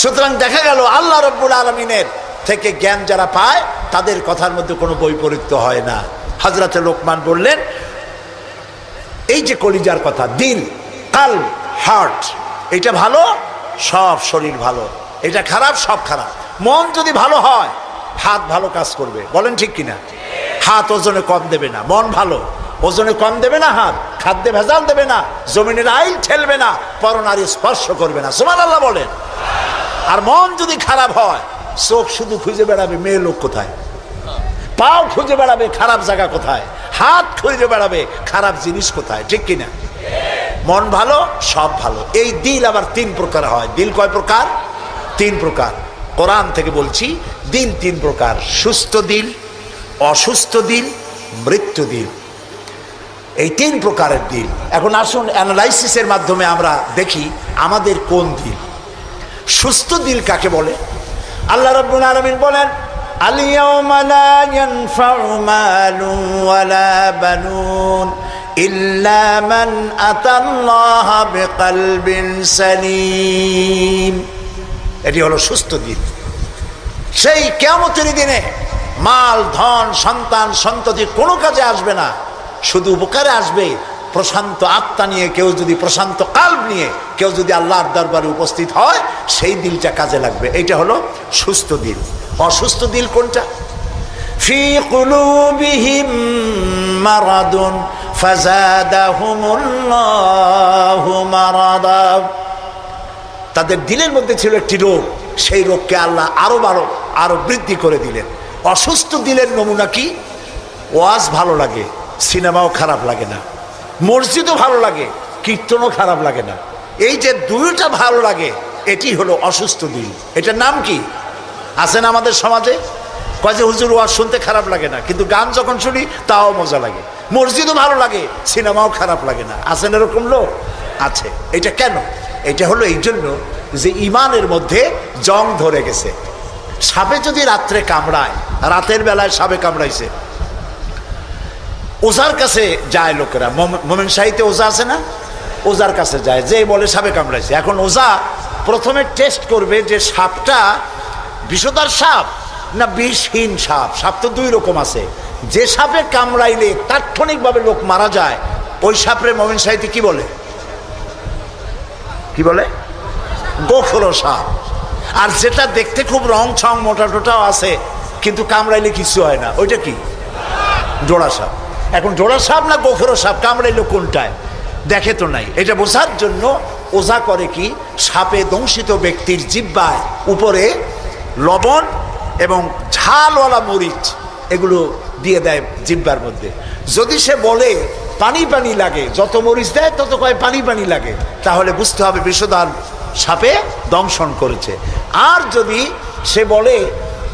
সুতরাং দেখা গেল আল্লাহ রব্বুল আলমিনের থেকে জ্ঞান যারা পায়, তাদের কথার মধ্যে কোনো বৈপরীত্য হয় না। হজরতে লোকমান বললেন, এই যে কলিজার কথা, দিল কাল হার্ট, এটা ভালো? সব শরীর ভালো। এটা খারাপ? সব খারাপ। মন যদি ভালো হয়, হাত ভালো কাজ করবে। বলেন ঠিক কিনা? হাত ওজনে কম দেবে না, মন ভালো। ওজনে কম দেবে না হাত, খাদ্যে ভেজাল দেবে না, জমিনের আইল ঠেলবে না, পরনারী স্পর্শ করবে না। সুমান আল্লাহ বলেন। আর মন যদি খারাপ হয়, চোখ শুধু খুঁজে বেড়াবে মেয়ে লোক কোথায়? পাও খুঁজে বেড়াবে খারাপ জায়গা কোথায়? হাত খুঁজে বেড়াবে খারাপ জিনিস কোথায়? ঠিক কিনা? মন ভালো, সব ভালো। এই দিল আবার তিন প্রকার হয়। দিল কয় প্রকার? তিন প্রকার। কোরআন থেকে বলছি, দিল তিন প্রকার। সুস্থ দিল, অসুস্থ দিল, মৃত্যু দিল। এই তিন প্রকারের দিল। এখন আসুন অ্যানালাইসিসের মাধ্যমে আমরা দেখি আমাদের কোন দিল। সুস্থ দিল কাকে বলে আল্লাহ রব্বুল আলমিন বলেন اليوم لا ينفع مال ولا بنون إلا من أتى الله بقلب سليم এটি হলো সুস্থ দিন সেই কেমতের দিনে মাল ধন সন্তান সন্ততি কোনো কাজে আসবে না শুধু উপকারে আসবে প্রশান্ত আত্মা নিয়ে, কেউ যদি প্রশান্ত কাল্প নিয়ে, কেউ যদি আল্লাহর দরবারে উপস্থিত হয়, সেই দিলটা কাজে লাগবে। এটা হলো সুস্থ দিল। অসুস্থ দিল কোনটা? তাদের দিলের মধ্যে ছিল একটি রোগ। সেই রোগকে আল্লাহ আরও বারো আরও বৃদ্ধি করে দিলেন। অসুস্থ দিলের নমুনা কি? ওয়াজ ভালো লাগে, সিনেমাও খারাপ লাগে না। মসজিদও ভালো লাগে, কীর্তনও খারাপ লাগে না। এই যে দুইটা ভালো লাগে, এটি হলো অসুস্থ দিল এটার নাম কি? আছেন আমাদের সমাজে? কয় যে হুজুর, ওয়াজ শুনতে খারাপ লাগে না, কিন্তু গান যখন শুনি, তাও মজা লাগে। মসজিদও ভালো লাগে, সিনেমাও খারাপ লাগে না। আছেন এরকম লোক? আছে। এটা কেন? এটা হলো এই জন্য যে ইমানের মধ্যে জং ধরে গেছে। সাপে যদি রাত্রে কামড়ায়, রাতের বেলায় সাপে কামড়াইছে ওজার কাছে যায় লোকেরা। মোম- মোমেন শাহিতে ওজা আছে না? ওজার কাছে যায়। যে বলে সাপে কামড়াইছে। এখন ওজা প্রথমে টেস্ট করবে যে সাপটা বিষদার সাপ না বিষহীন সাপ? সাপ তো দুই রকম আছে। যে সাপে কামড়াইলে তাৎক্ষণিকভাবে লোক মারা যায়, ওই সাপরে মোমেন সাহিতে কি বলে? কি বলে? গোখরো সাপ। আর যেটা দেখতে খুব রং ছং মোটা টোটাও আছে, কিন্তু কামড়াইলে কিছু হয় না। ওইটা কি? জোড়া সাপ। এখন জোড়া সাপ না গোখরো সাপ? কামড়াইলো কোনটায়? দেখে তো নাই। এটা বোঝার জন্য ওঝা করে কি? সাপে দংশিত ব্যক্তির জিব্বায় উপরে লবণ এবং ঝালওয়ালা মরিচ এগুলো দিয়ে দেয় জিব্বার মধ্যে। যদি সে বলে, পানি পানি লাগে। যত মরিচ দেয়, তত কয় পানি পানি লাগে। তাহলে বুঝতে হবে বিষদান সাপে দংশন করেছে। আর যদি সে বলে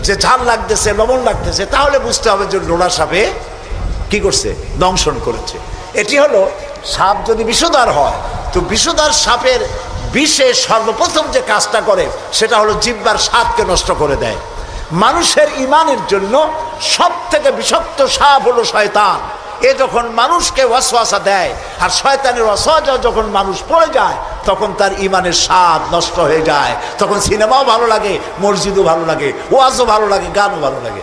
যে ঝাল লাগতেছে, লবণ লাগতেছে, তাহলে বুঝতে হবে যে লোড়া সাপে কি করছে? দংশন করেছে। এটি হলো সাপ যদি বিষদার হয়, তো বিষদার সাপের বিষে সর্বপ্রথম যে কাজটা করে, সেটা হলো জিব্বার স্বাদকে নষ্ট করে দেয়। মানুষের ইমানের জন্য সব থেকে বিষাক্ত সাপ হলো শয়তান। এ যখন মানুষকে ওয়াসওয়াসা দেয়, আর শয়তানের ওয়াসওয়াসা যখন মানুষ পড়ে যায়, তখন তার ইমানের স্বাদ নষ্ট হয়ে যায়। তখন সিনেমাও ভালো লাগে, মসজিদও ভালো লাগে, ওয়াজও ভালো লাগে, গানও ভালো লাগে।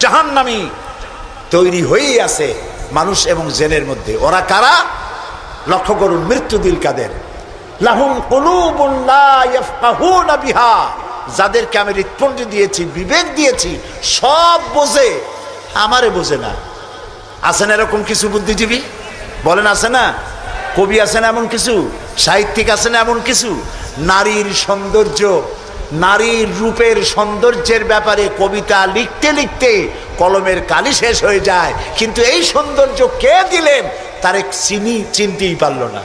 জাহান্নামি তৈরি হয়েই আছে মানুষ এবং জেনের মধ্যে। ওরা কারা? লক্ষ্য করুন, মৃত্যু দিল কাদের? বিহা। যাদেরকে আমি হৃৎপণ্ডি দিয়েছি, বিবেক দিয়েছি, সব বোঝে, আমারে বোঝে না। আছেন এরকম কিছু বুদ্ধিজীবী? বলেন, আছে না? কবি আছেন এমন কিছু? সাহিত্যিক আছেন এমন কিছু? নারীর সৌন্দর্য নারীর রূপের সৌন্দর্যের ব্যাপারে কবিতা লিখতে লিখতে কলমের কালি শেষ হয়ে যায়। কিন্তু এই সৌন্দর্য কে দিলেন? তার এক চিনি চিনতেই পারল না।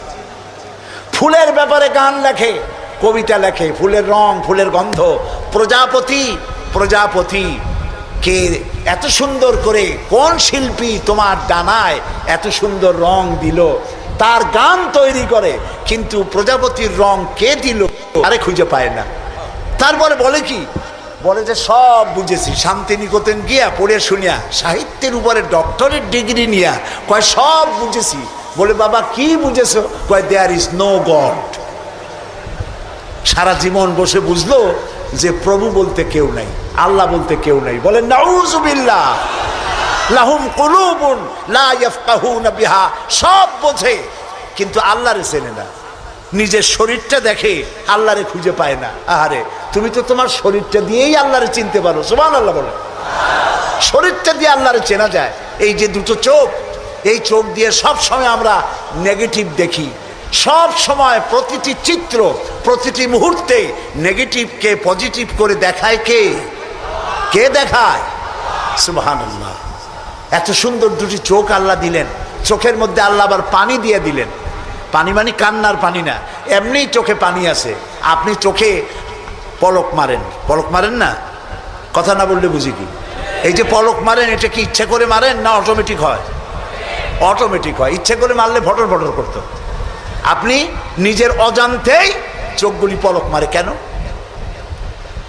ফুলের ব্যাপারে গান লেখে, কবিতা লেখে, ফুলের রং, ফুলের গন্ধ। প্রজাপতি প্রজাপতি, কে এত সুন্দর করে কোন শিল্পী তোমার ডানায় এত সুন্দর রং দিল? তার গান তৈরি করে, কিন্তু প্রজাপতির রং কে দিল? আরে খুঁজে পায় না। তারপরে বলে কি? বলে যে, সব বুঝেছি। শান্তিনিকেতন গিয়া পড়ে শুনিয়া সাহিত্যের উপরে ডক্টরের ডিগ্রি নিয়া কয়, সব বুঝেছি। বলে, বাবা, কি বুঝেছ? কয় দেয়ার ইজ নো গড সারা জীবন বসে বুঝলো যে, প্রভু বলতে কেউ নাই, আল্লাহ বলতে কেউ নাই। বলে বিহা। সব বোঝে, কিন্তু আল্লাহরে চেনে না। নিজের শরীরটা দেখে আল্লাহরে খুঁজে পায় না। আহারে তুমি তো তোমার শরীরটা দিয়েই আল্লাহরে চিনতে পারো, সুবহানাল্লাহ বলে। শরীরটা দিয়ে আল্লাহরে চেনা যায়। এই যে দুটো চোখ, এই চোখ দিয়ে সব সময় আমরা নেগেটিভ দেখি। সব সময় প্রতিটি চিত্র, প্রতিটি মুহূর্তে নেগেটিভকে পজিটিভ করে দেখায় কে? কে দেখায়? সুবহানাল্লাহ। এত সুন্দর দুটি চোখ আল্লাহ দিলেন। চোখের মধ্যে আল্লাহ আবার পানি দিয়ে দিলেন। পানি মানে কান্নার পানি না এমনি চোখে পানি আছে। আপনি চোখে পলক মারেন। পলক মারেন না? কথা না বললে বুঝি কি? এই যে পলক মারেন, এটা কি ইচ্ছে করে মারেন না অটোমেটিক হয়? অটোমেটিক হয়। ইচ্ছে করে মারলে ভটর ফটর করতো। আপনি নিজের অজান্তেই চোখগুলি পলক মারে। কেন?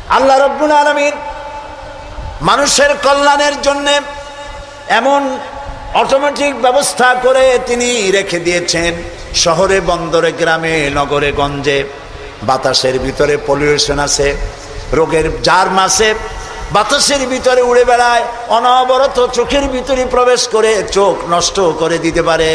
আল্লাহ রব্বুল আলমিন মানুষের কল্যাণের জন্যে এমন অটোমেটিক ব্যবস্থা করে তিনি রেখে দিয়েছেন। শহরে, বন্দরে, গ্রামে, নগরে, গঞ্জে। বাতাসের ভিতরে পলিউশন আছে, রোগের জার মাসে বাতাসের ভিতরে উড়ে বেড়ায়, অনবরত চোখের ভিতরে প্রবেশ করে চোখ নষ্ট করে দিতে পারে।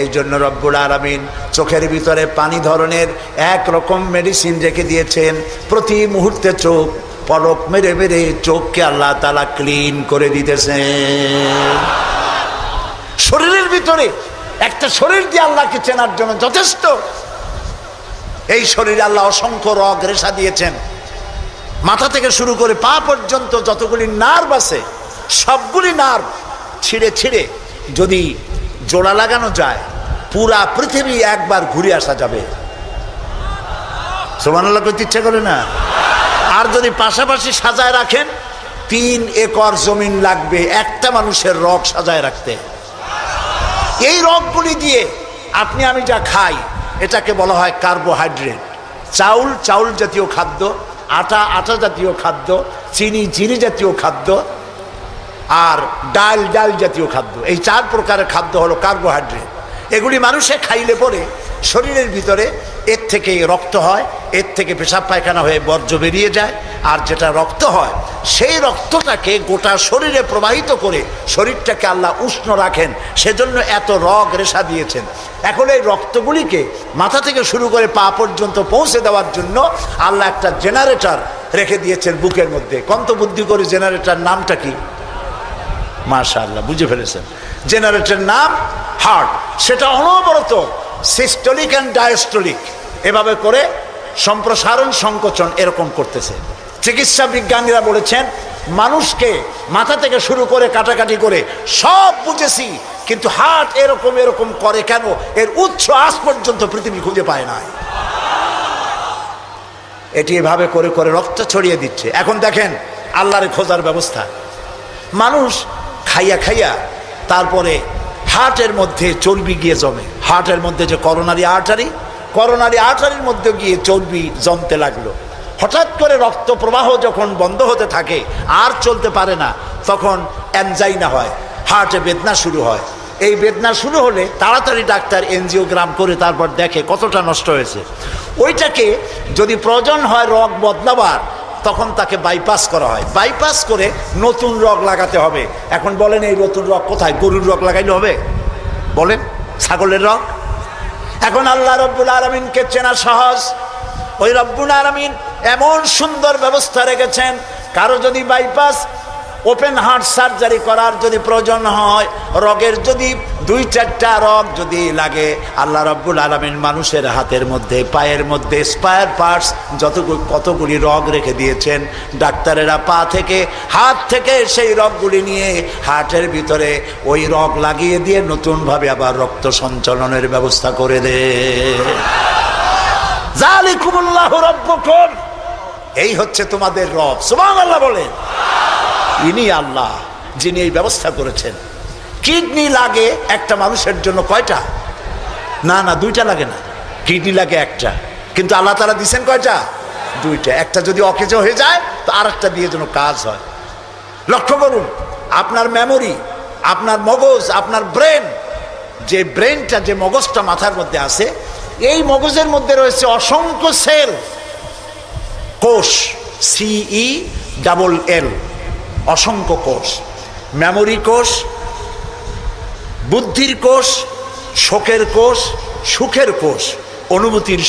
এই জন্য রব্বুল আলমিন চোখের ভিতরে পানি ধরনের এক রকম মেডিসিন রেখে দিয়েছেন। প্রতি মুহূর্তে চোখ পলক মেরে মেরে চোখকে আল্লাহ তালা ক্লিন করে দিতেছেন। শরীরের ভিতরে একটা শরীর দিয়ে আল্লাহকে চেনার জন্য যথেষ্ট এই শরীরে আল্লাহ অসংখ্য রগ রেশা দিয়েছেন। মাথা থেকে শুরু করে পা পর্যন্ত যতগুলি নার্ভ আছে, সবগুলি নার্ভ ছিঁড়ে ছিঁড়ে যদি জোড়া লাগানো যায়, পুরা পৃথিবী একবার ঘুরে আসা যাবে। সোমানাল্লাহ করতে ইচ্ছা করে না? আর যদি পাশাপাশি সাজায় রাখেন, তিন একর জমিন লাগবে একটা মানুষের রগ সাজায় রাখতে। এই রগগুলি দিয়ে আপনি আমি যা খাই এটাকে বলা হয় কার্বোহাইড্রেট চাউল চাউল জাতীয় খাদ্য, আটা আটা জাতীয় খাদ্য, চিনি চিনি জাতীয় খাদ্য, আর ডাল ডাল জাতীয় খাদ্য। এই চার প্রকারের খাদ্য হলো কার্বোহাইড্রেট এগুলি মানুষে খাইলে পরে শরীরের ভিতরে এর থেকে রক্ত হয়, এর থেকে পেশাব পায়খানা হয়ে বর্জ্য বেরিয়ে যায়, আর যেটা রক্ত হয়, সেই রক্তটাকে গোটা শরীরে প্রবাহিত করে শরীরটাকে আল্লাহ উষ্ণ রাখেন, সেজন্য এত রগ রেশা দিয়েছেন। এখন এই রক্তগুলিকে মাথা থেকে শুরু করে পা পর্যন্ত পৌঁছে দেওয়ার জন্য আল্লাহ একটা জেনারেটর রেখে দিয়েছেন বুকের মধ্যে। কন্ত বুদ্ধি করে, জেনারেটর নামটা কি? মাশা আল্লাহ বুঝে ফেলেছেন। জেনারেটর নাম হার্ট, সেটা অনবরত সিস্টলিক অ্যান্ড ডায়াস্টলিক এভাবে করে সম্প্রসারণ, সংকোচন এরকম করতেছে। চিকিৎসা বিজ্ঞানীরা বলেছেন, মানুষকে মাথা থেকে শুরু করে কাটাকাটি করে সব বুঝেছি, কিন্তু হার্ট এরকম এরকম করে কেন? এর উৎস আজ পর্যন্ত পৃথিবী খুঁজে পায় না এটি এভাবে করে করে রক্ত ছড়িয়ে দিচ্ছে। এখন দেখেন, আল্লাহরে খোঁজার ব্যবস্থা। মানুষ খাইয়া খাইয়া তারপরে হার্টের মধ্যে চর্বি গিয়ে জমে। হার্টের মধ্যে যে করোনারি আর্টারি, করোনারি আর্টারির মধ্যে গিয়ে চর্বি জমতে লাগল। হঠাৎ করে রক্ত প্রবাহ যখন বন্ধ হতে থাকে, আর চলতে পারে না, তখন অ্যানজাইনা হয়, হার্টে বেদনা শুরু হয়। এই বেদনা শুরু হলে তাড়াতাড়ি ডাক্তার এনজিওগ্রাম করে তারপর দেখে কতটা নষ্ট হয়েছে। ওইটাকে যদি প্রয়োজন হয় রগ বদলাবার, তখন তাকে বাইপাস করা হয়। বাইপাস করে নতুন রগ লাগাতে হবে। এখন বলেন এই নতুন রগ কোথায়? গরুর রগ লাগাইলে হবে? বলেন। ছাগলের রং। এখন আল্লাহ রব্বুল আলমিনকে চেনা সহজ। ওই রব্বুল আলমিন এমন সুন্দর ব্যবস্থা রেখেছেন, কারও যদি বাইপাস ওপেন হার্ট সার্জারি করার যদি প্রয়োজন হয়, রগের যদি দুই চারটা রগ যদি লাগে, আল্লাহ রব্বুল আলমিন মানুষের হাতের মধ্যে, পায়ের মধ্যে স্পায়ার পার্টস যতগুলি কতগুলি রগ রেখে দিয়েছেন। ডাক্তারেরা পা থেকে, হাত থেকে সেই রগগুলি নিয়ে হার্টের ভিতরে ওই রগ লাগিয়ে দিয়ে নতুনভাবে আবার রক্ত সঞ্চালনের ব্যবস্থা করে দে। জালিকুমুল্লাহ এই হচ্ছে তোমাদের রব। সুবহানাল্লাহ বলেন। ইনি আল্লাহ, যিনি এই ব্যবস্থা করেছেন। কিডনি লাগে একটা মানুষের জন্য কয়টা? না না, দুইটা লাগে না। কিডনি লাগে একটা। কিন্তু আল্লাহ তালা দিচ্ছেন কয়টা? দুইটা। একটা যদি অকেজো হয়ে যায়, তো আর একটা দিয়ে যেন কাজ হয়। লক্ষ্য করুন, আপনার মেমোরি আপনার মগজ, আপনার ব্রেন যে ব্রেনটা যে মগজটা মাথার মধ্যে আছে, এই মগজের মধ্যে রয়েছে অসংখ্য সেল কোষ সিই ডাবল এল অসংখ্য কোষ। মেমোরি কোষ বুদ্ধির কোষ শোকের কোষ সুখের কোষ অনুভূতির